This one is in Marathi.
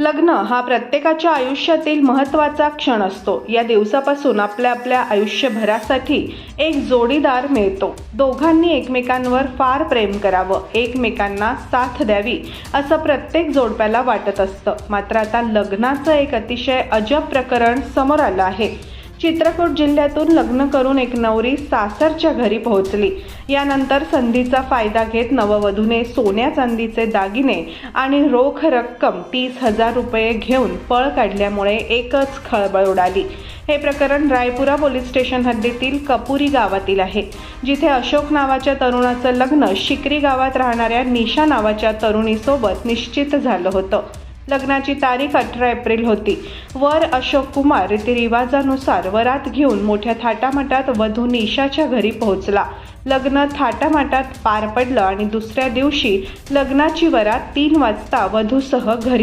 लग्न हा प्रत्येकाच्या आयुष्यातील महत्त्वाचा क्षण असतो. या दिवसापासून आपल्या आपल्या आयुष्यभरासाठी एक जोडीदार मिळतो. दोघांनी एकमेकांवर फार प्रेम करावं. एकमेकांना साथ द्यावी असं प्रत्येक जोडप्याला वाटत असतं. मात्र आता लग्नाचं एक अतिशय अजब प्रकरण समोर आलं आहे. चित्रकूट जिल्ह्यातून लग्न करून एक नवरी सासरच्या घरी पोहोचली. यानंतर संधीचा फायदा घेत नववधूने सोन्या चांदीचे दागिने आणि रोख रक्कम तीस हजार रुपये घेऊन पळ काढल्यामुळे एकच खळबळ उडाली. हे प्रकरण रायपुरा पोलीस स्टेशन हद्दीतील कपुरी गावातील आहे. जिथे अशोक नावाच्या तरुणाचं लग्न शिकरी गावात राहणाऱ्या निशा नावाच्या तरुणीसोबत निश्चित झालं होतं. लग्नाची तारीख अठरा एप्रिल होती. वर अशोक कुमार रीतिरिवाजानुसार वरात घेऊन मोठ्या थाटामाटात वधू निशाच्या घरी पोहोचला. लग्न थाटामाटात पार पडलं आणि दुसऱ्या दिवशी लग्नाची वरात तीन वाजता वधूसह घरी